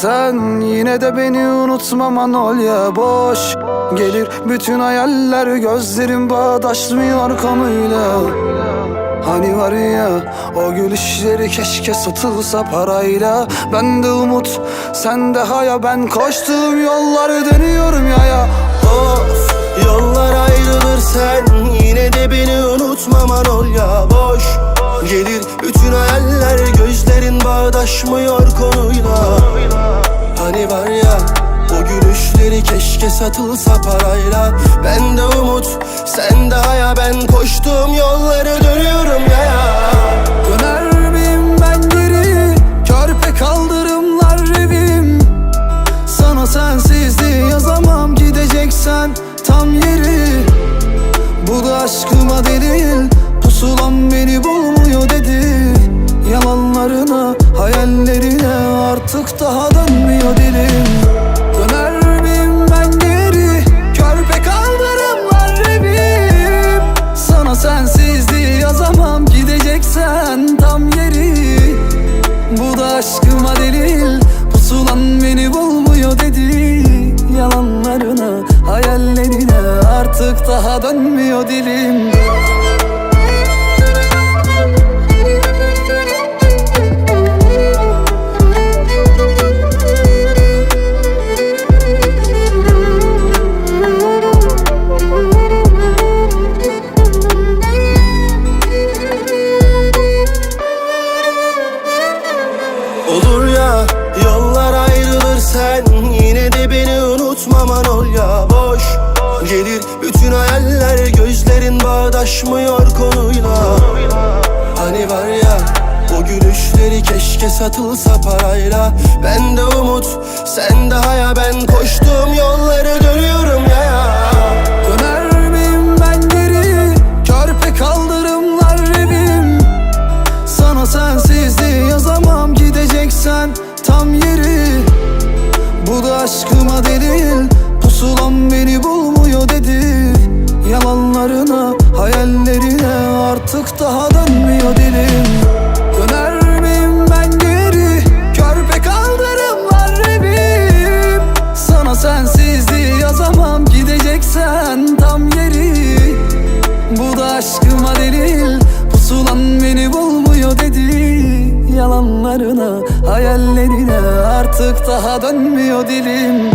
sen Yine de beni unutmaman ol ya boş Gelir bütün hayaller gözlerim bağdaşmıyor konuyla Hani var ya o gülüşleri keşke satılsa parayla. Ben de umut sen de haya ben koştuğum yolları dönüyorum ya ya Of yollar bağdaşmıyor konuyla. Hani var ya o gülüşleri keşke satılsa parayla. Ben de umut sen de haya. Ben koştuğum yolları dönüyorum ya. Ya Döner miyim ben geri? Körpe kaldırımlar evim Sana sensizliği yazamam. Gideceksen tam yeri. Bu da aşkıma delil Pusulam beni bulmuyor da aşkıma delil Pusulan beni bulmuyor dedi Yalanlarına, hayallerine Artık daha dönmüyor dilim unutmaman ol ya boş. Gelir bütün hayaller gözlerin bağdaşmıyor konuyla. Hani var ya o gülüşleri keşke satılsa parayla. Ben de umut sen de haya ben koştuğum yolları dönüyorum ya. Döner miyim ben geri? Körpe kaldırımlar evim. Sana sensizliği yazamam. Gideceksen aşkıma delil Pusulam beni bulmuyor dedi. Yalanlarına, hayallerine Artık daha dönmüyor dilim Döner miyim ben geri? Körpe kaldırımlar evim. Sana sensizliği yazamam Gideceksen tam yeri. Bu da aşkıma delil Pusulan beni dedi Yalanlarına, hayallerine Artık daha dönmüyor dilim